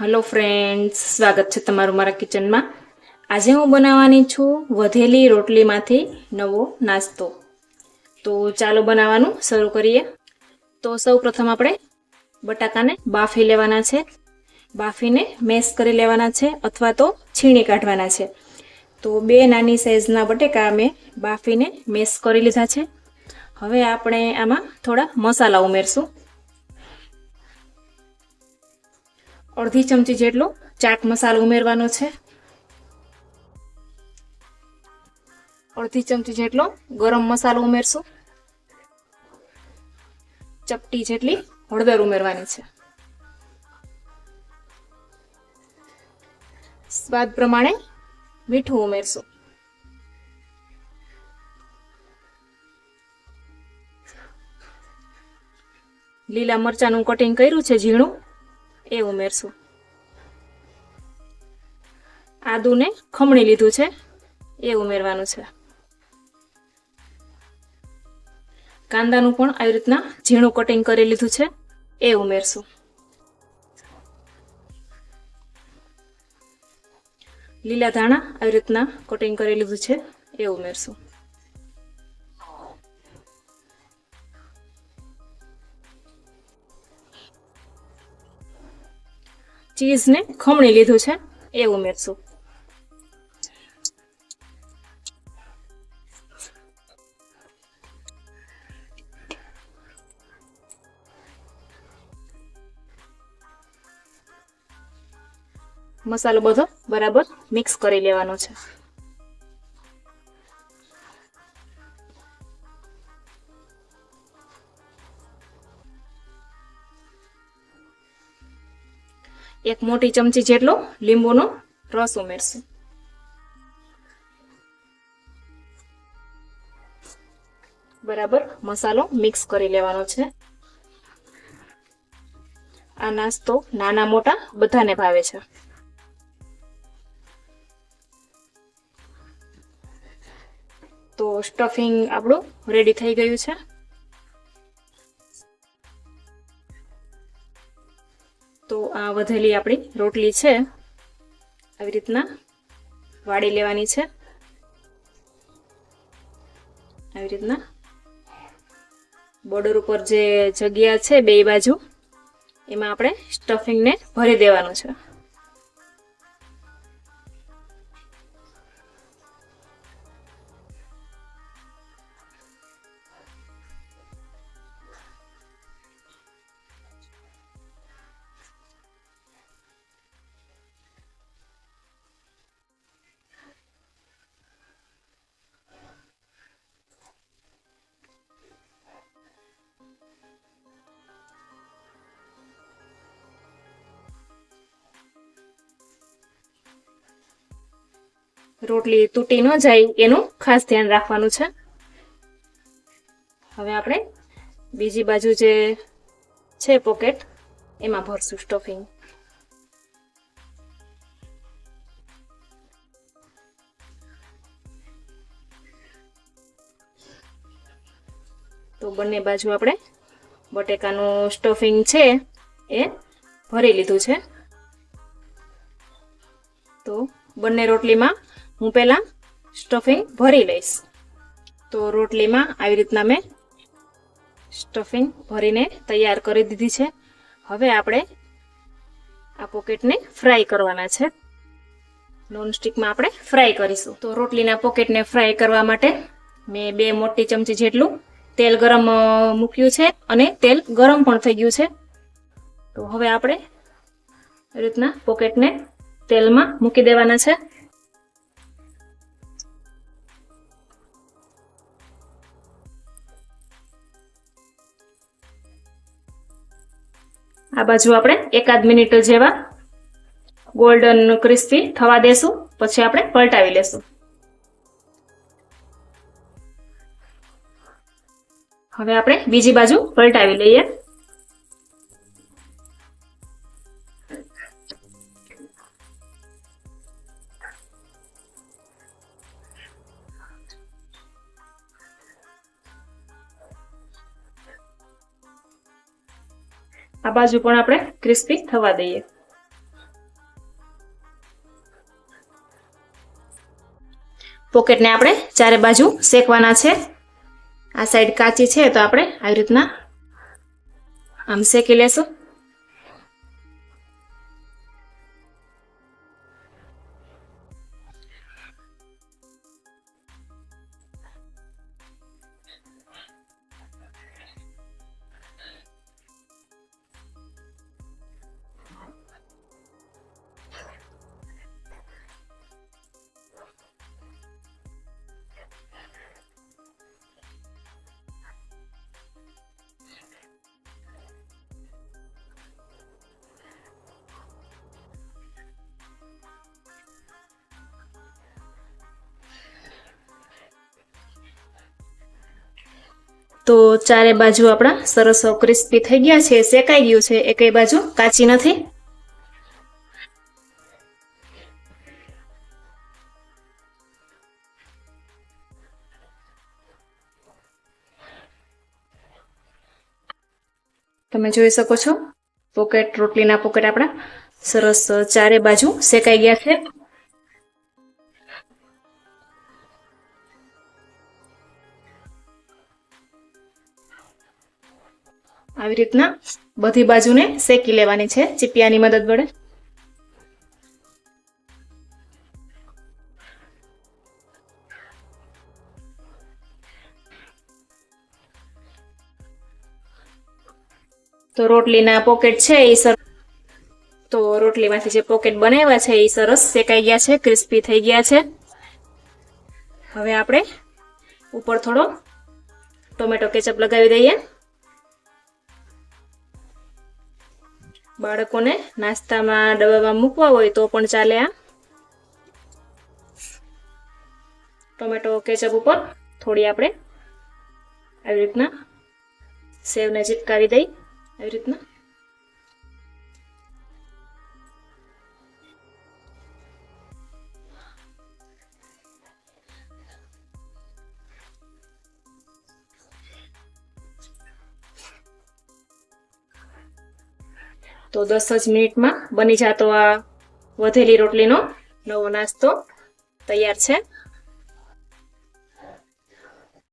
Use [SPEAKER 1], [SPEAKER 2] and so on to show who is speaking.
[SPEAKER 1] Hello friends સ્વાગત છે તમારું મારા કિચનમાં આજે હું બનાવવાની છું વધેલી રોટલીમાંથી નવો નાસ્તો. તો ચાલો બનાવવાનું, શરૂ કરીએ. તો સૌ પ્રથમ આપણે બટાકાને બાફી લેવાના છે. બાફીને મેશ કરી લેવાના છે અથવા તો છીણી કાઢવાના છે. તો બે નાની સાઇઝના બટેકા મેં બાફીને મેશ કરી લીધા છે. હવે આપણે આમાં થોડા મસાલા ઉમેરશું. અડધી ચમચી જેટલો ચાટ મસાલો ઉમેરવાનો છે. અડધી ચમચી જેટલો ગરમ મસાલો ઉમેરશું. ચપટી જેટલી હળદર ઉમેરવાની છે. સ્વાદ પ્રમાણે મીઠું ઉમેરશું. લીલા મરચાંનું કટિંગ કર્યું છે ઝીણું. એ ઉમેરશું. આદુને ખમણી લીધું છે. એ ઉમેરવાનું છે. કાંદાનું પણ આવી રીતના ઝીણું કટિંગ કરી લીધું છે. એ ઉમેરશું. લીલા ધાણા આવી રીતના કટિંગ કરી લીધું છે. એ ઉમેરશું. ચીઝને ખમણી લીધું છે એ ઉમેરશું. મસાલો બધો બરાબર મિક્સ કરી લેવાનો છે. એક મોટી ચમચી જેટલો લીંબુનો રસ ઉમેરશું. બરાબર મસાલો મિક્સ કરી લેવાનો છે. આ નાસ્તો નાના મોટા બધાને ભાવે છે. તો સ્ટફિંગ આપણું રેડી થઈ ગયું છે. તો આ વધેલી આપણી રોટલી છે. આવી રીતના વાળી લેવાની છે. આવી રીતના બોર્ડર ઉપર જે જગ્યા છે બે બાજુ, એમાં આપણે સ્ટફિંગને ભરી દેવાનું છે. રોટલી તૂટી ન જાય, એનું ખાસ ધ્યાન રાખવાનું છે. હવે આપણે બીજી બાજુ જે છે પોકેટ એમાં ભરશું સ્ટફિંગ તો બંને બાજુ આપણે બટેકાનું સ્ટફિંગ છે, એ ભરી લીધું છે. તો બંને રોટલીમાં હું પહેલાં સ્ટફિંગ ભરી લઈશ. તો રોટલીમાં આવી રીતના મેં સ્ટફિંગ ભરીને તૈયાર કરી દીધી છે. હવે આપણે આ પોકેટને ફ્રાય કરવાના છે. નોનસ્ટિકમાં આપણે ફ્રાય કરીશું. તો રોટલીના પોકેટને ફ્રાય કરવા માટે મેં બે મોટી ચમચી જેટલું તેલ ગરમ મૂક્યું છે અને તેલ ગરમ પણ થઈ ગયું છે. તો હવે આપણે રીતના પોકેટને તેલમાં મૂકી દેવાના છે. આ બાજુ આપણે એકાદ મિનિટ જેવા ગોલ્ડન ક્રિસ્પી થવા દેશું. પછી આપણે પલટાવી લેશું. હવે આપણે બીજી બાજુ પલટાવી લઈએ. આ બાજુ પણ આપણે ક્રિસ્પી થવા દઈએ. પોકેટને આપણે ચારે બાજુ શેકવાના છે. આ સાઈડ કાચી છે તો આપણે આવી રીતના આમ શેકી લેશું. તો ચારે બાજુ આપણા સરસ ક્રિસ્પી થઈ ગયા છે, શેકાઈ ગયું છે. એક બાજુ કાચી નથી. તમે જોઈ શકો છો, પોકેટ, રોટલીના પોકેટ આપણા સરસ ચારે બાજુ શેકાઈ ગયા છે. આવી રીતના બધી બાજુને શેકી લેવાની છે ચીપિયાની મદદ વડે. તો રોટલીના પોકેટ છે એ સર તો રોટલીમાંથી જે પોકેટ બનાવ્યા છે એ સરસ શેકાઈ ગયા છે, ક્રિસ્પી થઈ ગયા છે. હવે આપણે ઉપર થોડો ટોમેટો કેચઅપ લગાવી દઈએ. બાળકોને નાસ્તામાં ડબ્બામાં મૂકવા હોય તો પણ ચાલે આ. ટોમેટો, કેચઅપ ઉપર થોડી આપણે આવી રીતના સેવને ચિપકાવી દઈ, આવી રીતના. તો દસ જ મિનિટમાં બની જતો આ વધેલી રોટલીનો નવો નાસ્તો તૈયાર છે.